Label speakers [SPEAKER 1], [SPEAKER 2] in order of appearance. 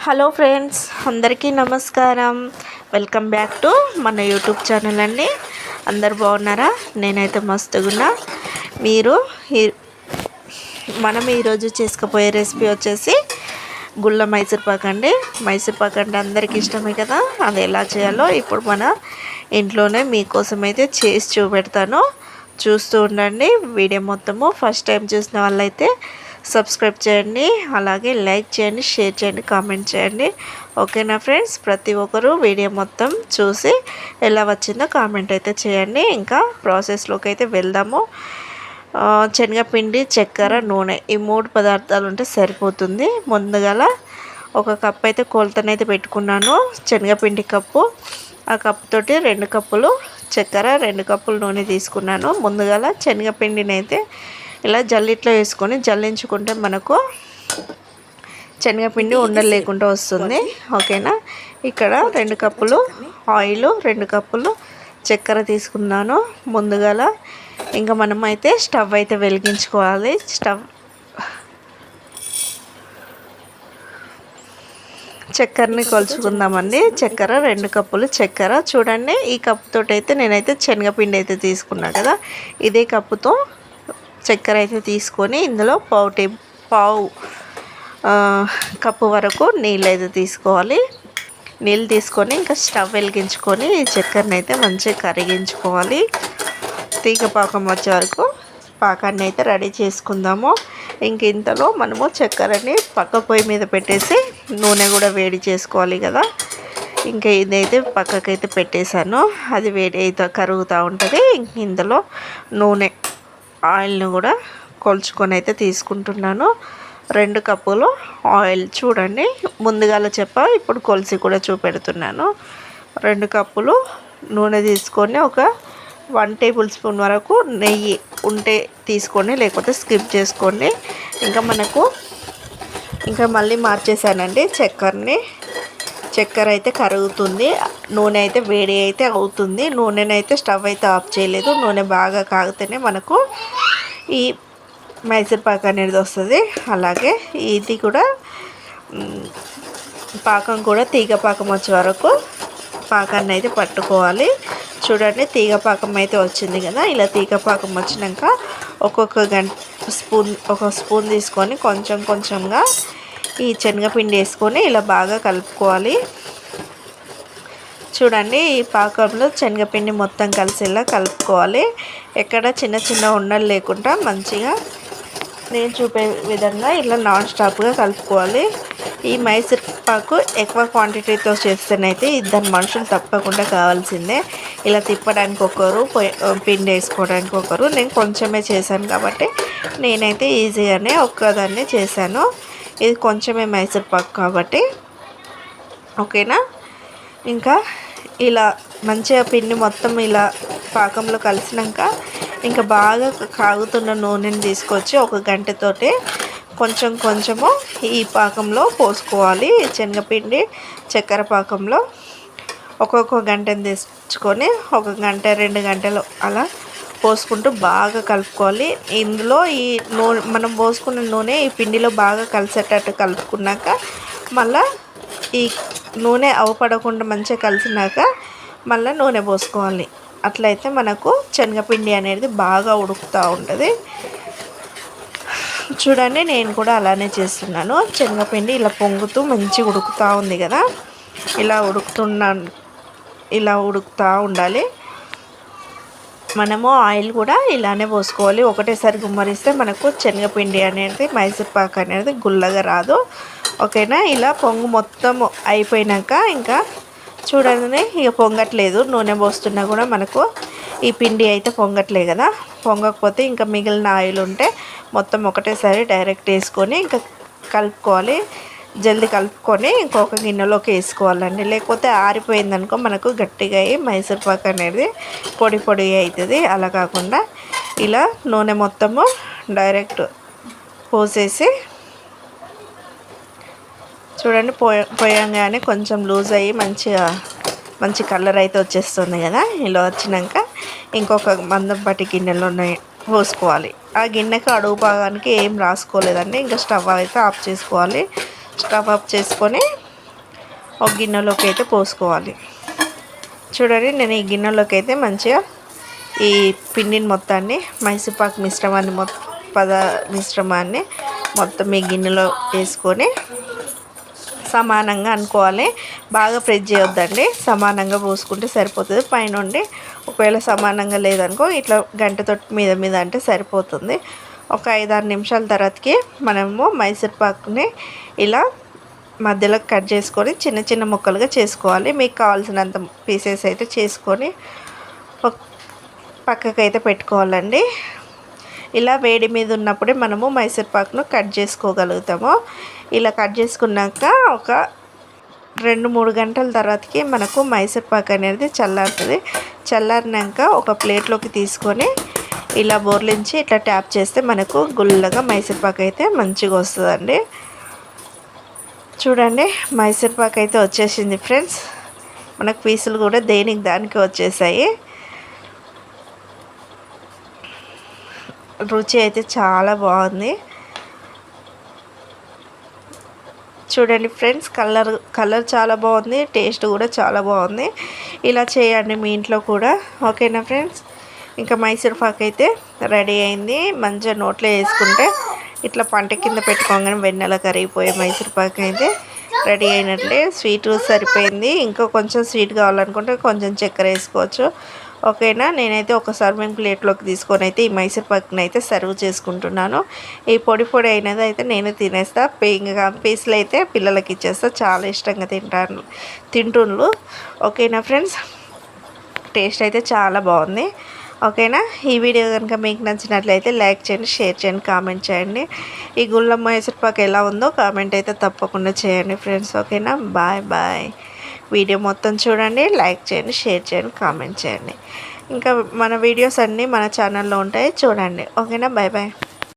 [SPEAKER 1] Hello friends అందరికీ నమస్కారం. Welcome back to మన యూట్యూబ్ ఛానల్ అండి. అందరు బాగున్నారా? నేనైతే మస్తుగున్నా. మీరు ఈ- మనం ఈరోజు చేసుకుపోయే రెసిపీ వచ్చేసి గుళ్ళ మైసూర్పాక్ అండి. మైసూర్పాక్ అంటే అందరికీ ఇష్టమే కదా. అది ఎలా చేయాలో ఇప్పుడు మన ఇంట్లోనే మీకోసం అయితే చేసి చూపెడతాను. చూస్తూ ఉండండి. వీడియో మొత్తము ఫస్ట్ టైం చూసిన వాళ్ళైతే సబ్స్క్రైబ్ చేయండి అలాగే లైక్ చేయండి షేర్ చేయండి కామెంట్ చేయండి. ఓకేనా ఫ్రెండ్స్? ప్రతి ఒక్కరు వీడియో మొత్తం చూసి ఎలా వచ్చిందో కామెంట్ అయితే చేయండి. ఇంకా ప్రాసెస్లోకి అయితే వెళ్దాము. శనగపిండి చక్కెర నూనె ఈ మూడు పదార్థాలు ఉంటే సరిపోతుంది. ముందుగల ఒక కప్ అయితే కొలతనైతే పెట్టుకున్నాను. శనగపిండి కప్పు ఆ కప్పు తోటి రెండు కప్పులు చక్కెర రెండు కప్పులు నూనె తీసుకున్నాను. ముందుగల శనగపిండిని అయితే ఇలా జల్లిట్లో వేసుకొని జల్లించుకుంటే మనకు శనగపిండి ఉండలు లేకుండా వస్తుంది. ఓకేనా? ఇక్కడ రెండు కప్పులు ఆయిల్ రెండు కప్పులు చక్కెర తీసుకున్నాను ముందుగాల. ఇంకా మనం అయితే స్టవ్ అయితే వెలిగించుకోవాలి. స్టవ్ చక్కెరని కొలుచుకుందామండి. చక్కెర రెండు కప్పులు చక్కెర. చూడండి ఈ కప్పుతో అయితే నేనైతే శనగపిండి అయితే తీసుకున్నా కదా. ఇదే కప్పుతో చక్కెర అయితే తీసుకొని ఇందులో పావు టే పావు కప్పు వరకు నీళ్ళు అయితే తీసుకోవాలి. నీళ్ళు తీసుకొని ఇంకా స్టవ్ వెలిగించుకొని చక్కెరని అయితే మంచిగా కరిగించుకోవాలి. తీగ పాకం వచ్చే వరకు పాకాన్ని అయితే రెడీ చేసుకుందాము. ఇంక ఇంతలో మనము చక్కెరని పక్క పొయ్యి మీద పెట్టేసి నూనె కూడా వేడి చేసుకోవాలి కదా. ఇంకా ఇదైతే పక్కకైతే పెట్టేశాను. అది వేడి అయితే కరుగుతూ ఉంటుంది. ఇంక ఇందులో నూనె ఆయిల్ని కూడా కొలుచుకొని అయితే తీసుకుంటున్నాను. రెండు కప్పులు ఆయిల్ చూడండి. ముందుగాల చెప్ప ఇప్పుడు కొలిసి కూడా చూపెడుతున్నాను. రెండు కప్పులు నూనె తీసుకొని ఒక వన్ టేబుల్ స్పూన్ వరకు నెయ్యి ఉంటే తీసుకోండి లేకపోతే స్కిప్ చేసుకోండి. ఇంకా మనకు ఇంకా మళ్ళీ మార్చేసానండి చక్కెరని. చక్కెర అయితే కరుగుతుంది. నూనె అయితే వేడి అయితే అవుతుంది. నూనెనైతే స్టవ్ అయితే ఆఫ్ చేయలేదు. నూనె బాగా కాగితేనే మనకు ఈ మైసూర్ పాక్ అనేది వస్తుంది. అలాగే ఇది కూడా పాకం కూడా తీగ పాకం వచ్చే వరకు పాకాన్ని అయితే పట్టుకోవాలి. చూడండి తీగ పాకం అయితే వచ్చింది కదా. ఇలా తీగ పాకం వచ్చినాక ఒక్కొక్క గంట స్పూన్ ఒక స్పూన్ తీసుకొని కొంచెం కొంచెంగా ఈ శనగపిండి వేసుకొని ఇలా బాగా కలుపుకోవాలి. చూడండి ఈ పాకంలో శనగపిండి మొత్తం కలిసేలా కలుపుకోవాలి. ఎక్కడ చిన్న చిన్న ఉండలు లేకుండా మంచిగా నేను చూపే విధంగా ఇలా నాన్ స్టాప్గా కలుపుకోవాలి. ఈ మైసూర్ పాకు ఎక్కువ క్వాంటిటీతో చేస్తేనైతే ఇద్దరు మనుషులు తప్పకుండా కావాల్సిందే. ఇలా తిప్పడానికి ఒకరు పిండి వేసుకోవడానికి ఒకరు. నేను కొంచెమే చేశాను కాబట్టి నేనైతే ఈజీగానే ఒక్కదాన్నే చేశాను. ఇది కొంచెమే మైసూర్పాకు కాబట్టి. ఓకేనా? ఇంకా ఇలా మంచిగా పిండి మొత్తం ఇలా పాకంలో కలిసినాక ఇంకా బాగా కాగుతున్న నూనెని తీసుకొచ్చి ఒక గంటతోటి కొంచెం కొంచెము ఈ పాకంలో పోసుకోవాలి. శనగపిండి చక్కెర పాకంలో ఒక్కొక్క గంటని తెచ్చుకొని ఒక గంట రెండు గంటలు అలా పోసుకుంటూ బాగా కలుపుకోవాలి. ఇందులో ఈ నూనె మనం పోసుకున్న నూనె ఈ పిండిలో బాగా కలిసేటట్టు కలుపుకున్నాక మళ్ళా ఈ నూనె అవపడకుండా మంచిగా కలిసినాక మళ్ళీ నూనె పోసుకోవాలి. అట్లయితే మనకు శనగపిండి అనేది బాగా ఉడుకుతూ ఉంటుంది. చూడండి నేను కూడా అలానే చేస్తున్నాను. శనగపిండి ఇలా పొంగుతూ మంచిగా ఉడుకుతూ ఉంది కదా. ఇలా ఉడుకుతున్నాను ఇలా ఉడుకుతూ ఉండాలి. మనము ఆయిల్ కూడా ఇలానే పోసుకోవాలి. ఒకటేసారి గుమ్మరిస్తే మనకు శనగపిండి అనేది మైసూర్ పాక్ అనేది గుల్లగా రాదు. ఓకేనా? ఇలా పొంగు మొత్తం అయిపోయినాక ఇంకా చూడండి ఇక పొంగట్లేదు. నూనె పోస్తున్నా కూడా మనకు ఈ పిండి అయితే పొంగట్లే కదా. పొంగకపోతే ఇంకా మిగిలిన ఆయిల్ ఉంటే మొత్తం ఒకటేసారి డైరెక్ట్ వేసుకొని ఇంకా కలుపుకోవాలి. జల్దీ కలుపుకొని ఇంకొక గిన్నెలోకి వేసుకోవాలండి. లేకపోతే ఆరిపోయిందనుకో మనకు గట్టిగా అయ్యి మైసూర్ పాక్ అనేది పొడి పొడి అవుతుంది. అలా కాకుండా ఇలా నూనె మొత్తము డైరెక్ట్ పోసేసి చూడండి పోయ పోయంగానే కొంచెం లూజ్ అయ్యి మంచిగా మంచి కలర్ అయితే వచ్చేస్తుంది కదా. ఇలా వచ్చినాక ఇంకొక మందంపాటి గిన్నెలో పోసుకోవాలి. ఆ గిన్నెకి అడుగు భాగానికి ఏం రాసుకోలేదండి. ఇంకా స్టవ్ అయితే ఆఫ్ చేసుకోవాలి. స్టవ్ చేసుకొని ఒక గిన్నెలోకి అయితే పోసుకోవాలి. చూడండి నేను ఈ గిన్నెలోకి అయితే మంచిగా ఈ పిండిని మొత్తాన్ని మైసూపాకు మిశ్రమాన్ని మొత్తం పద మిశ్రమాన్ని మొత్తం ఈ గిన్నెలో వేసుకొని సమానంగా అనుకోవాలి. బాగా ప్రెస్ చేయొద్దండి. సమానంగా పోసుకుంటే సరిపోతుంది. పైనుండి ఒకవేళ సమానంగా లేదనుకో ఇట్లా గంటతో మీద మీద అంటే సరిపోతుంది. ఒక ఐదారు నిమిషాల తర్వాతకి మనము మైసూర్పాకుని ఇలా మధ్యలో కట్ చేసుకొని చిన్న చిన్న ముక్కలుగా చేసుకోవాలి. మీకు కావాల్సినంత పీసెస్ అయితే చేసుకొని పక్కకు అయితే పెట్టుకోవాలండి. ఇలా వేడి మీద ఉన్నప్పుడే మనము మైసూర్పాకును కట్ చేసుకోగలుగుతాము. ఇలా కట్ చేసుకున్నాక ఒక రెండు మూడు గంటల తర్వాతకి మనకు మైసూర్పాకు అనేది చల్లారుతుంది. చల్లారినాక ఒక ప్లేట్లోకి తీసుకొని ఇలా బోర్లించి ఇట్లా ట్యాప్ చేస్తే మనకు గుల్లగా మైసూర్పాకు అయితే మంచిగా వస్తుందండి. చూడండి మైసూర్పాకు అయితే వచ్చేసింది ఫ్రెండ్స్. మనకు పీసులు కూడా దేనికి దానికి వచ్చేసాయి. రుచి అయితే చాలా బాగుంది. చూడండి ఫ్రెండ్స్ కలర్ కలర్ చాలా బాగుంది టేస్ట్ కూడా చాలా బాగుంది. ఇలా చేయండి మీ ఇంట్లో కూడా. ఓకేనా ఫ్రెండ్స్? ఇంకా మైసూర్ పాక్ అయితే రెడీ అయింది. మంచిగా నోట్లో వేసుకుంటే ఇట్లా పంట కింద పెట్టుకోగానే వెన్నెల కరిగిపోయే మైసూర్ పాక్ అయితే రెడీ అయినట్లే. స్వీట్ సరిపోయింది. ఇంకా కొంచెం స్వీట్ కావాలనుకుంటే కొంచెం చక్కెర వేసుకోవచ్చు. ఓకేనా? నేనైతే ఒక సర్వింగ్ ప్లేట్లోకి తీసుకొని అయితే ఈ మైసూర్ పాక్ని అయితే సర్వ్ చేసుకుంటున్నాను. ఈ పొడి పొడి అయినది అయితే నేను తినేస్తా. ఇంకా పీసులు అయితే పిల్లలకి ఇచ్చేస్తా. చాలా ఇష్టంగా తింటాను తింటుండ్రు ఓకేనా ఫ్రెండ్స్? టేస్ట్ అయితే చాలా బాగుంది. ఓకేనా? ఈ వీడియో కనుక మీకు నచ్చినట్లయితే లైక్ చేయండి షేర్ చేయండి కామెంట్ చేయండి. ఈ గుళ్ళమ్మ మైసూర్ ఎలా ఉందో కామెంట్ అయితే తప్పకుండా చేయండి ఫ్రెండ్స్. ఓకేనా? Bye bye. వీడియో మొత్తం చూడండి లైక్ చేయండి షేర్ చేయండి కామెంట్ చేయండి. ఇంకా మన వీడియోస్ అన్నీ మన ఛానల్లో ఉంటాయి. చూడండి. ఓకేనా? Bye bye.